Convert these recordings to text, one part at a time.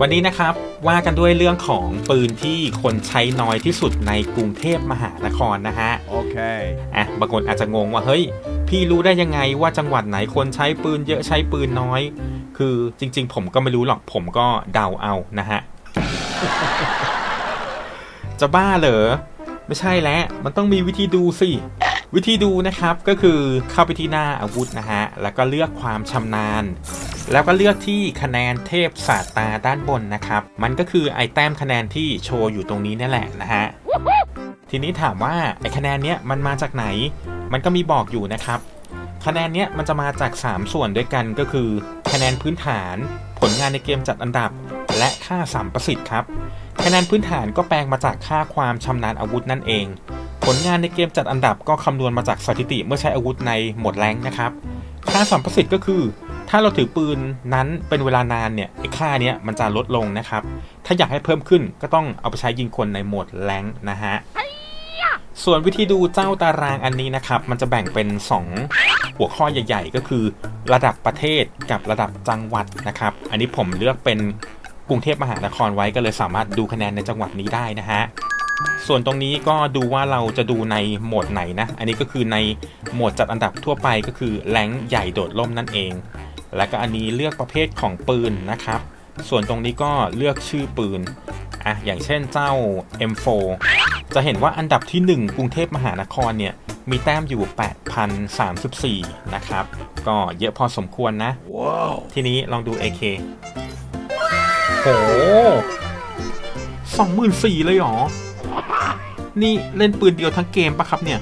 วันนี้นะครับว่ากันด้วยเรื่องของปืนที่คนใช้น้อยที่สุดในกรุงเทพมหานครนะฮะ Okay. อะบางคนอาจจะงงว่าเฮ้ย พี่รู้ได้ยังไงว่าจังหวัดไหนคนใช้ปืนเยอะใช้ปืนน้อย คือจริง ๆ ผมก็ไม่รู้หรอกผมก็เดาเอานะฮะ จะบ้าเหรอ ไม่ใช่แล้วมันต้องมีวิธีดูสิ วิธีดูนะครับก็คือเข้าไปที่หน้าอาวุธนะฮะ แล้วก็เลือกความชำนาญ แล้วก็เลือกที่คะแนนเทพศาสตราด้านบนนะครับ มันก็คือไอแต้มคะแนนที่โชว์อยู่ตรงนี้นั่นแหละนะฮะ ทีนี้ถามว่าไอคะแนนเนี้ยมันมาจากไหน มันก็มีบอกอยู่นะครับ คะแนนเนี้ยมันจะมาจาก 3 ส่วนด้วยกันก็คือ คะแนนพื้นฐาน ผลงานในเกมจัดอันดับ และค่าสัมประสิทธิ์ครับ คะแนนพื้นฐานก็แปลงมาจากค่าความชำนาญอาวุธนั่นเอง ผลงานในเกมจัดอันดับก็คำนวณมาจากสถิติเมื่อใช้อาวุธในหมดแรงนะครับ ค่าสัมประสิทธิ์ก็คือ ถ้าเราถือปืนนั้นเป็นเวลานานเนี่ยไอ้ค่าเนี้ยมันจะลดลงนะครับ ถ้าอยากให้เพิ่มขึ้นก็ต้องเอาไปใช้ยิงคนในโหมดแรงนะฮะส่วนวิธีดูเจ้าตารางอันนี้นะครับ มันจะแบ่งเป็น 2 หัวข้อใหญ่ ๆ ก็คือ ระดับประเทศกับระดับจังหวัดนะครับ อันนี้ผมเลือกเป็นกรุงเทพมหานครไว้ก็เลยสามารถดูคะแนนในจังหวัดนี้ได้นะฮะ ส่วนตรงนี้ก็ดูว่าเราจะดูในโหมดไหนนะ อันนี้ก็คือในโหมดจัดอันดับทั่วไปก็คือแรงค์ใหญ่โดดล่มนั่นเอง แล้วก็อันนี้เลือกประเภทของปืนนะครับ ส่วนตรงนี้ก็เลือกชื่อปืน อะ อย่างเช่นเจ้า M4 จะเห็นว่าอันดับที่ 1 กรุงเทพมหานครเนี่ย มีแต้มอยู่ 8,034 นะครับ ก็เยอะพอสมควรนะ Whoa. ทีนี้ลองดู AK โหสองหมื่นสี่เลยเหรอ นี่เล่นปืนเดียวทั้งเกมปะครับเนี่ย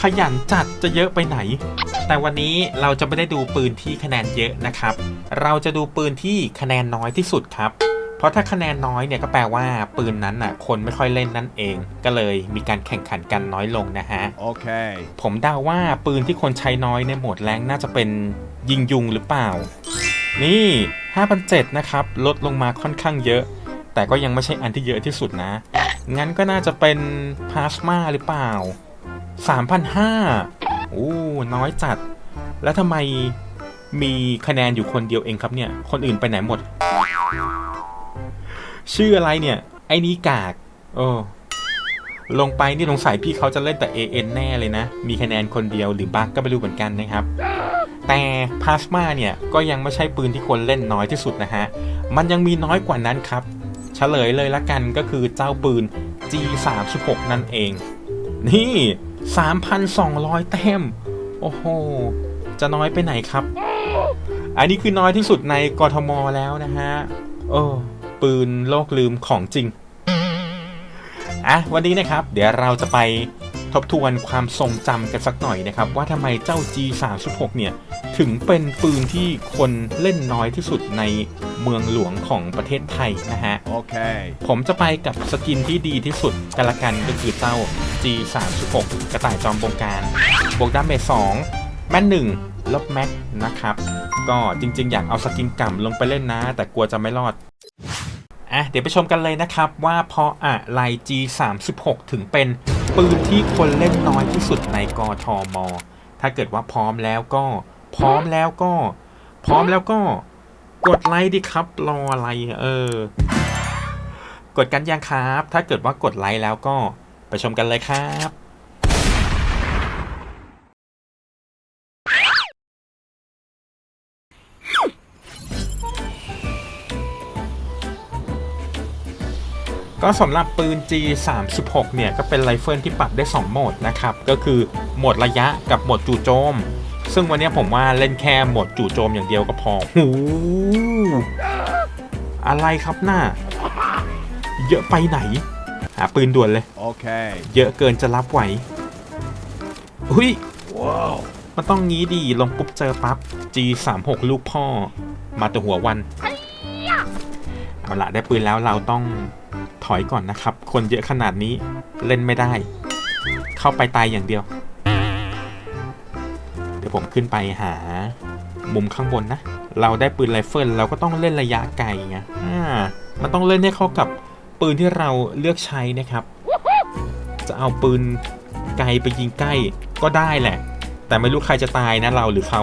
ขยันจัดจะเยอะไปไหน แต่วันนี้เราจะไม่ได้ดูปืนที่คะแนนเยอะนะครับ เราจะดูปืนที่คะแนนน้อยที่สุดครับ เพราะถ้าคะแนนน้อยเนี่ยก็แปลว่าปืนนั้นน่ะคนไม่ค่อยเล่นนั่นเอง ก็เลยมีการแข่งขันกันน้อยลงนะฮะ Okay. ผมเดาว่าปืนที่คนใช้น้อยในโหมดแรงน่าจะเป็นยิงยุงหรือเปล่า นี่5,700นะครับ ลดลงมาค่อนข้างเยอะ แต่ก็ยังไม่ใช่อันที่เยอะที่สุดนะ งั้นก็น่าจะเป็นพลาสมาหรือเปล่า 3,500โอ้น้อยจัด แล้วทำไมมีคะแนนอยู่คนเดียวเองครับเนี่ย คนอื่นไปไหนหมด ชื่ออะไรเนี่ย ไอ้นี้กาก โอ้ลงไปนี่สงสัยพี่เขาจะเล่นแต่ AN แน่เลยนะ มีคะแนนคนเดียวหรือบั๊กก็ไม่รู้เหมือนกันนะครับ แต่พลาสมาเนี่ย ก็ยังไม่ใช่ปืนที่คนเล่นน้อยที่สุดนะฮะ มันยังมีน้อยกว่านั้นครับ เฉลยเลยละกันก็คือเจ้าปืน G36 นั่นเอง นี่ 3,200 แต้ม โอ้โห จะน้อยไปไหนครับ อันนี้คือน้อยที่สุดในกทมแล้วนะฮะโอ้ปืนโลกลืมของจริง อะ วันนี้นะครับ เดี๋ยวเราจะไป ทบทวนความทรงจำกันสักหน่อยนะครับ ว่าทำไมเจ้า G36 เนี่ย ถึงเป็นปืนที่คนเล่นน้อยที่สุดในเมืองหลวงของประเทศไทยนะฮะ Okay. ผมจะไปกับสกินที่ดีที่สุดกันละกันก็คือเจ้า G36 กระต่ายจอมบงการบวกดาเมจ2แม่น1ลบแม็กนะครับ ก็จริงๆ อยากเอาสกินก่ำลงไปเล่นนะ แต่กลัวจะไม่รอด อะเดี๋ยวไปชมกันเลยนะครับ ว่าเพราะอะไร G36 ถึงเป็นปืนที่คนเล่นน้อยที่สุดในกทม ถ้าเกิดว่าพร้อมแล้วก็ พร้อมแล้วก็ พร้อมแล้วก็กดไลค์ดิครับ รออะไรเออ กดกันยังครับ ถ้าเกิดว่ากดไลค์แล้วก็ไปชมกันเลยครับ ก็สำหรับปืน G36 เนี่ยก็เป็นไรเฟิลที่ปรับได้ 2 โหมดนะครับ ก็คือโหมดระยะกับโหมดจู่โจม ซึ่งวันนี้ผมว่าเล่นแค่โหมดจู่โจมอย่างเดียวก็พอหูอะไรครับหน้า เยอะไปไหน หาปืนด่วนเลย Okay. เยอะเกินจะรับไหวอุ้ย Whoa. มันต้องงี้ดีลงปุ๊บเจอปั๊บ G36 ลูกพ่อ มาแต่หัววัน เอาละได้ปืนแล้วเราต้อง ถอยก่อนนะครับ คนเยอะขนาดนี้เล่นไม่ได้ เข้าไปตายอย่างเดียว เดี๋ยวผมขึ้นไปหา มุมข้างบนนะ เราได้ปืนไรเฟิลเราก็ต้องเล่นระยะไกลไงอ่ามันต้องเล่นให้เข้ากับปืนที่เราเลือกใช้นะครับ จะเอาปืนไกลไปยิงใกล้ก็ได้แหละ แต่ไม่รู้ใครจะตายนะเราหรือเขา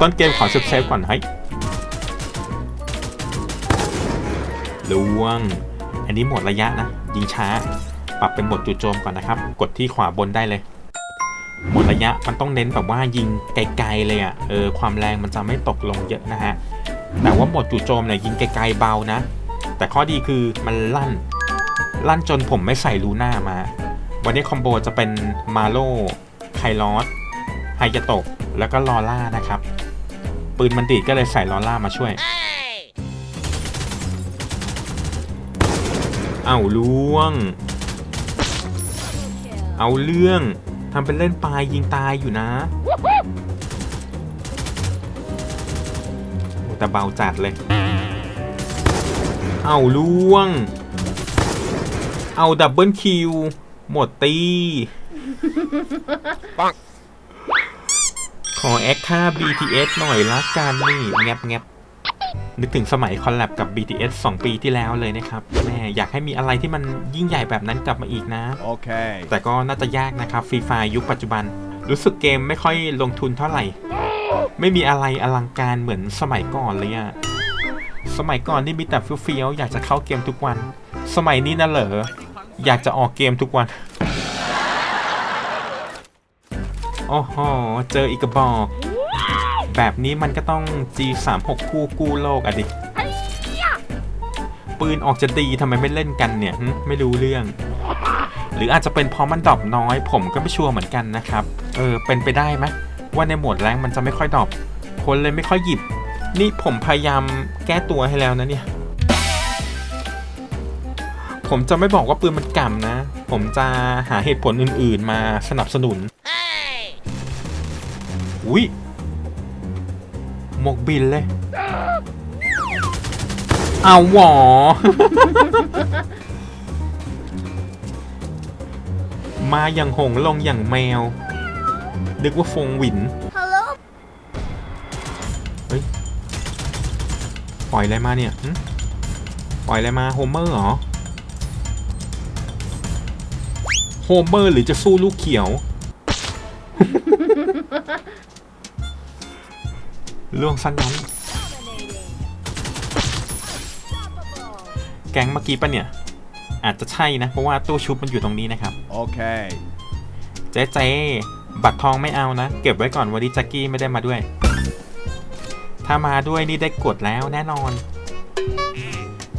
ต้นเกมขอเซฟๆก่อนเฮ้ย ลวง อันนี้หมดระยะนะ ยิงช้า ปรับเป็นหมดจู่โจมก่อนนะครับ กดที่ขวาบนได้เลย หมดระยะมันต้องเน้นแบบว่ายิงไกลๆเลยอะ่ะ เออความแรงมันจะไม่ตกลงเยอะนะฮะ แต่ว่าหมดจู่โจมเนี่ยยิงไกลๆเบานะ แต่ข้อดีคือมันลั่น ลั่นจนผมไม่ใส่ลูน่ามา วันนี้คอมโบจะเป็นมาโลไคลอสไฮยาโตะแล้วก็ลอล่านะครับ ปืนมันดีดก็เลยใส่ลอล่ามาช่วย เอาล่วง เอาเรื่องทำเป็นเล่นปลายยิงตายอยู่นะโอ้แต่เบาจัดเลย เอาล่วง เอาดับเบิลคิว หมดตีปังขอแอคท่า BTS หน่อยละกันนี่ แงบแงบ นึกถึงสมัยคอลแลบกับ BTS 2 ปีที่แล้วเลยนะครับแม่อยากให้มีอะไรที่มันยิ่งใหญ่แบบนั้นกลับมาอีกนะ Okay. แต่ก็น่าจะยากนะครับฟรีไฟยุคปัจจุบัน รู้สึกเกมไม่ค่อยลงทุนเท่าไหร่ ไม่มีอะไรอลังการเหมือนสมัยก่อนเลยอะสมัยก่อนนี่มีแต่เฟี้ยวๆอยากจะเข้าเกมทุกวัน สมัยนี้นะเหรออยากจะออกเกมทุกวันโอ้โหเจออีกกระบอก แบบนี้มันก็ต้อง G36 คู่กู้โลกอะดิ ปืนออกจะดีทำไมไม่เล่นกันเนี่ยหึไม่รู้เรื่อง หรืออาจจะเป็นเพราะมันดรอปน้อย ผมก็ไม่ชัวร์เหมือนกันนะครับ เออ เป็นไปได้ไหมว่าในโหมดแรงมันจะไม่ค่อยดรอปคนเลยไม่ค่อยหยิบ นี่ผมพยายามแก้ตัวให้แล้วนะเนี่ย ผมจะไม่บอกว่าปืนมันก่ำนะ ผมจะหาเหตุผลอื่นๆมาสนับสนุนอุ้ย หมวกบินเลย เอาหวอมาอย่างหงส์ลงอย่างแมว นึกว่าฟงหวิน เฮ้ย ปล่อยอะไรมาเนี่ยหึปล่อยอะไรมาโฮเมอร์เหรอ โฮเมอร์หรือจะสู้ลูกเขียว เรื่องสั้นนั้นแก๊งเมื่อกี้ปะเนี่ย อาจจะใช่นะ เพราะว่าตู้ชุบมันอยู่ตรงนี้นะครับ Okay. เจ๊เจ๊บัตรทองไม่เอานะ เก็บไว้ก่อนวันนี้แจ็กกี้ไม่ได้มาด้วย ถ้ามาด้วยนี่ได้กดแล้วแน่นอน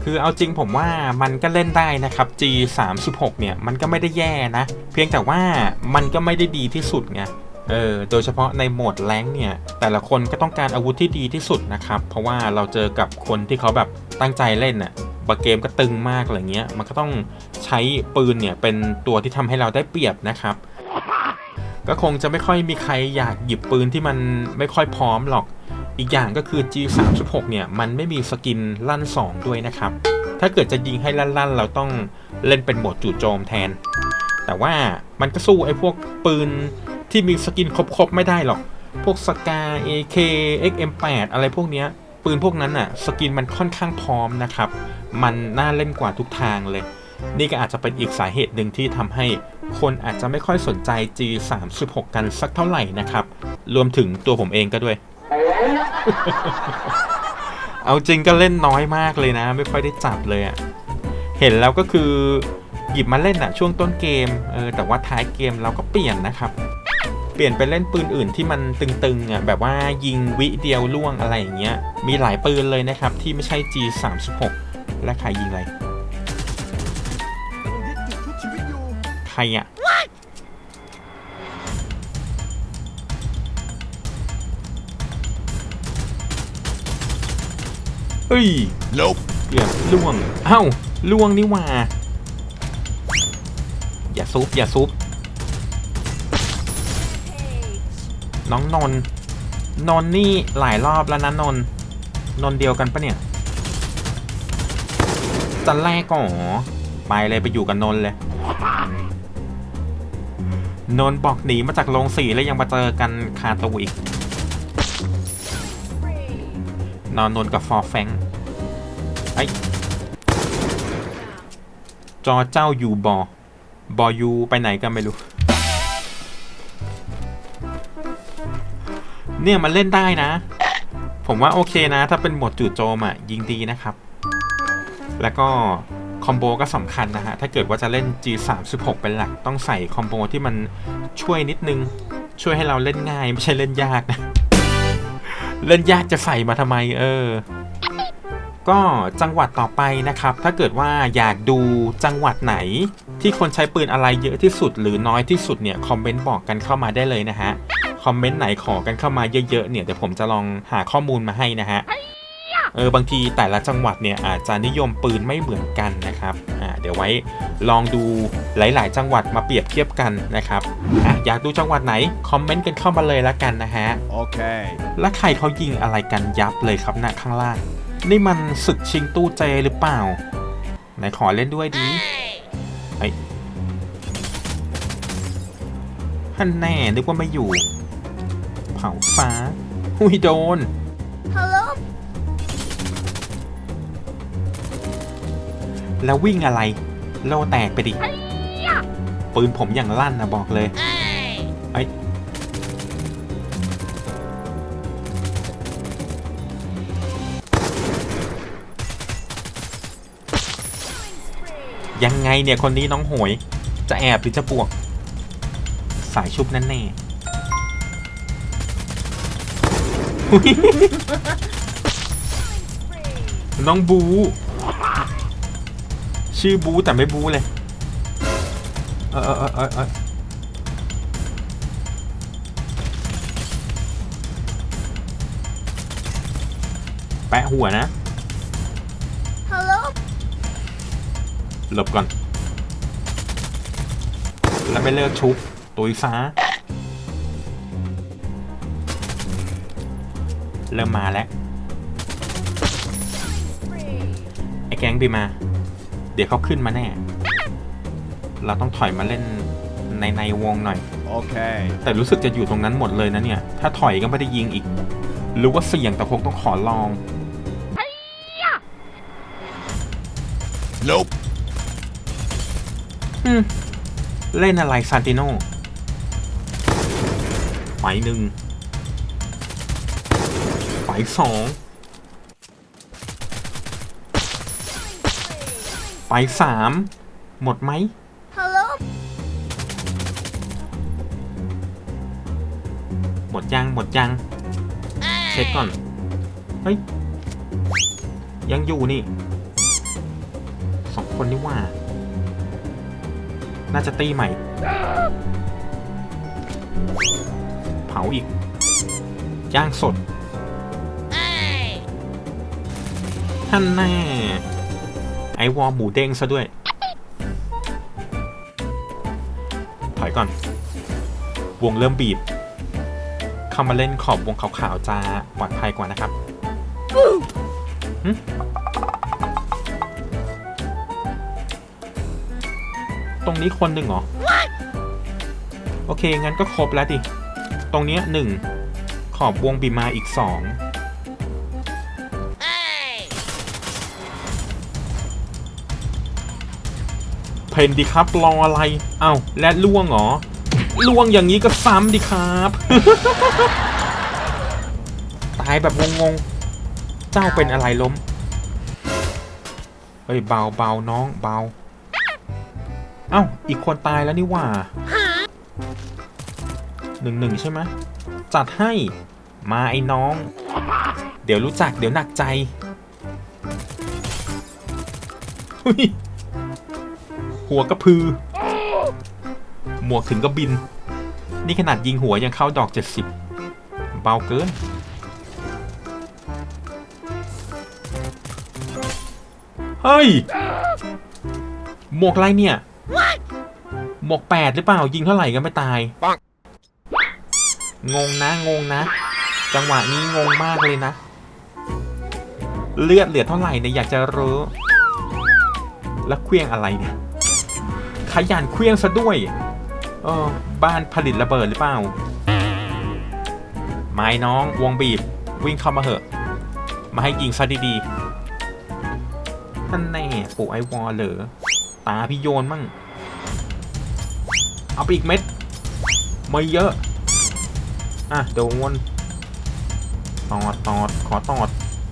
คือเอาจริงผมว่ามันก็เล่นได้นะครับ G 3 6 เนี่ย มันก็ไม่ได้แย่นะ เพียงแต่ว่ามันก็ไม่ได้ดีที่สุดไง เออโดยเฉพาะในโหมดแรงเนี่ย แต่ละคนก็ต้องการอาวุธที่ดีที่สุดนะครับ เพราะว่าเราเจอกับคนที่เขาแบบตั้งใจเล่นน่ะบางเกมก็ตึงมากอะไรเงี้ย มันก็ต้องใช้ปืนเนี่ยเป็นตัวที่ทำให้เราได้เปรียบนะครับ ก็คงจะไม่ค่อยมีใครอยากหยิบปืนที่มันไม่ค่อยพร้อมหรอก อีกอย่างก็คือ G36 เนี่ยมันไม่มีสกินลั่น 2 ด้วยนะครับ ถ้าเกิดจะยิงให้ลั่นๆ เราต้องเล่นเป็นโหมดจู่โจมแทน แต่ว่ามันก็สู้ไอ้พวกปืน ที่มีสกินครบๆไม่ได้หรอก พวกสกา AK XM8 อะไรพวกเนี้ยปืนพวกนั้นน่ะสกินมันค่อนข้างพร้อมนะครับ มันน่าเล่นกว่าทุกทางเลย นี่ก็อาจจะเป็นอีกสาเหตุหนึ่งที่ทำให้คนอาจจะไม่ค่อยสนใจ G36 กันสักเท่าไหร่นะครับ รวมถึงตัวผมเองก็ด้วย เอาจริงก็เล่นน้อยมากเลยนะ ไม่ค่อยได้จับเลยอะเห็นแล้วก็คือหยิบมาเล่นอะช่วงต้นเกมเออแต่ว่าท้ายเกมเราก็เปลี่ยนนะครับ ลี่ยนไปเล่นปืนอื่นที่มันตึงๆอะแบบว่ายิงวิเดียวล่วงอะไรอย่างเงี้ยมีหลายปืนเลยนะครับที่ไม่ใช่ G36 และใครยิงอะไรใครอะเฮ้ย Nope. เกือบล่วงเอ้าล่วงนี่ว่า อย่าซุบอย่าซุบ น้องนนนนนี่หลายรอบแล้วนะนนนนเดียวกันปะเนี่ยจันแรกก่อไปเลยไปอยู่กับนนเลย นนบอกหนีมาจากโรงสีแล้วยังมาเจอกันคาตูอีก นอนนนกับฟอร์แฟงไอจอเจ้าอยู่บอบอยูไปไหนกันไม่รู้ เนี่ยมันเล่นได้นะ ผมว่าโอเคนะ ถ้าเป็นโหมดจู่โจมอะยิงดีนะครับ แล้วก็คอมโบก็สำคัญนะฮะ ถ้าเกิดว่าจะเล่น G36 เป็นหลักต้องใส่คอมโบที่มันช่วยนิดนึง ช่วยให้เราเล่นง่าย ไม่ใช่เล่นยากนะ เล่นยากจะใส่มาทำไมเออ ก็จังหวัดต่อไปนะครับ ถ้าเกิดว่าอยากดูจังหวัดไหน ที่คนใช้ปืนอะไรเยอะที่สุดหรือน้อยที่สุดเนี่ย คอมเมนต์บอกกันเข้ามาได้เลยนะฮะ คอมเมนต์ไหนขอกันเข้ามาเยอะๆเนี่ยเดี๋ยวผมจะลองหาข้อมูลมาให้นะฮะเออบางทีแต่ละจังหวัดเนี่ยอาจจะนิยมปืนไม่เหมือนกันนะครับอ่าเดี๋ยวไว้ลองดูหลาย ๆ จังหวัดมาเปรียบเทียบกันนะครับอะอยากดูจังหวัดไหนคอมเมนต์กันเข้ามาเลยละกันนะฮะ Okay. แล้วใครเขายิงอะไรกันยับเลยครับนะข้างล่าง นี่มันศึกชิงตู้เจหรือเปล่า ไหนขอเล่นด้วยดีไอ้ยฮันแน่นึกว่าไม่อยู่ เผาฟ้าหุยโดน Hello? แล้ววิ่งอะไร โลแตกไปดิ ปืนผมอย่างลั่นนะบอกเลยไอ้ยยังไงเนี่ยคนนี้น้องโหยจะแอบหรือจะบวก สายชุบนั่นแน่ น้องบู ชื่อบูแต่ไม่บูเลยเออเออเออเออเออแปะหัวนะ Hello? หลบก่อน แล้วไม่เลิกชุบ ตุยฟ้า เริ่มมาแล้ว ไอ้แก๊งบีมา เดี๋ยวเขาขึ้นมาแน่ เราต้องถอยมาเล่นในในวงหน่อย Okay. แต่รู้สึกจะอยู่ตรงนั้นหมดเลยนะเนี่ย ถ้าถอยก็ไม่ได้ยิงอีก หรือว่าเสี่ยงแต่คงต้องขอลอง Nope. อืมเล่นอะไรซานติโนไฟหนึ่ง ไฟสองไฟสามหมดไหม Hello? หมดยังหมดยังเช็คก่อน เฮ้ย ยังอยู่นี่สองคนนี่ว่า น่าจะตีใหม่ เผาอีกย่างสด ท่านแน่ไอวอลหมูเด้งซะด้วย ถอยก่อน วงเริ่มบีบ เข้ามาเล่นขอบวงขาวๆจะปลอดภัยกว่านะครับตรงนี้คนหนึ่งเหรอ โอเค งั้นก็ครบแล้วดิ ตรงนี้หนึ่ง ขอบวงบีมาอีกสอง เพนดีครับรออะไร เอ้าและล่วงเหรอล่วงอย่างนี้ก็ซ้ำดิครับ ตายแบบงงๆ เจ้าเป็นอะไรล้ม เฮ้ยเบาเบาน้องเบา เอ้าอีกคนตายแล้วนี่ว่าหนึ่งหนึ่งใช่ไหมจัดให้มาไอ้น้อง เดี๋ยวรู้จักเดี๋ยวหนักใจ หัวกระพือ หมวกถึงก็บิน นี่ขนาดยิงหัวยังเข้าดอก 70 เบาเกิน เฮ้ย หมวกอะไรเนี่ย หมวกแปดหรือเปล่า ยิงเท่าไหร่ก็ไม่ตาย งงงนะ งงนะ จังหวะนี้งงมากเลยนะ เลือดเหลือเท่าไหร่เนี่ยอยากจะรู้แล้วเครื่องอะไรเนี่ย ขยันเครื่องซะด้วยเออบ้านผลิตระเบิดหรือเปล่า ไม้น้องวงบีบวิ่งเข้ามาเหอะ มาให้ยิงซะดีๆท่านแน่ปู่ไอวอลเหรอตาพี่โยนมั่ง เอาไปอีกเม็ดไม่เยอะ อะโดนตอดตอดขอตอด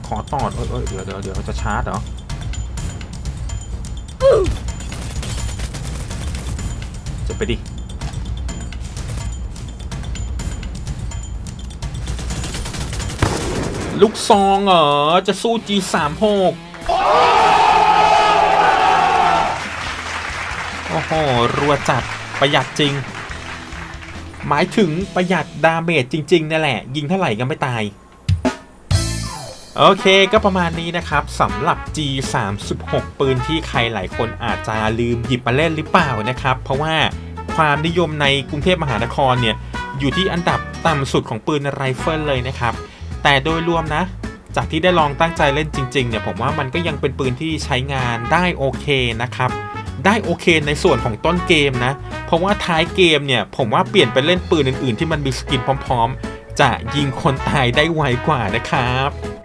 ขอตอด เอ้ยเอ้ยเดี๋ยวเดี๋ยวเดี๋ยวจะชาร์จเหรอ จะไปดิ ลูกซองเหรอ จะสู้ G36 โอ้โห รัวจัดประหยัดจริง หมายถึงประหยัดดาเมจจริง ๆนั่นแหละ ยิงเท่าไหร่ก็ไม่ตาย โอเคก็ประมาณนี้นะครับสำหรับ G36 ปืนที่ใครหลายคนอาจจะลืมหยิบมาเล่นหรือเปล่านะครับ เพราะว่าความนิยมในกรุงเทพมหานครเนี่ย อยู่ที่อันดับต่ำสุดของปืนไรเฟิลเลยนะครับ แต่โดยรวมนะ จากที่ได้ลองตั้งใจเล่นจริงๆเนี่ยผมว่ามันก็ยังเป็นปืนที่ใช้งานได้โอเคนะครับ ได้โอเคในส่วนของต้นเกมนะ เพราะว่าท้ายเกมเนี่ยผมว่าเปลี่ยนไปเล่นปืนอื่นๆ ที่มันมีสกินพร้อม ๆ จะยิงคนตายได้ไวกว่านะครับ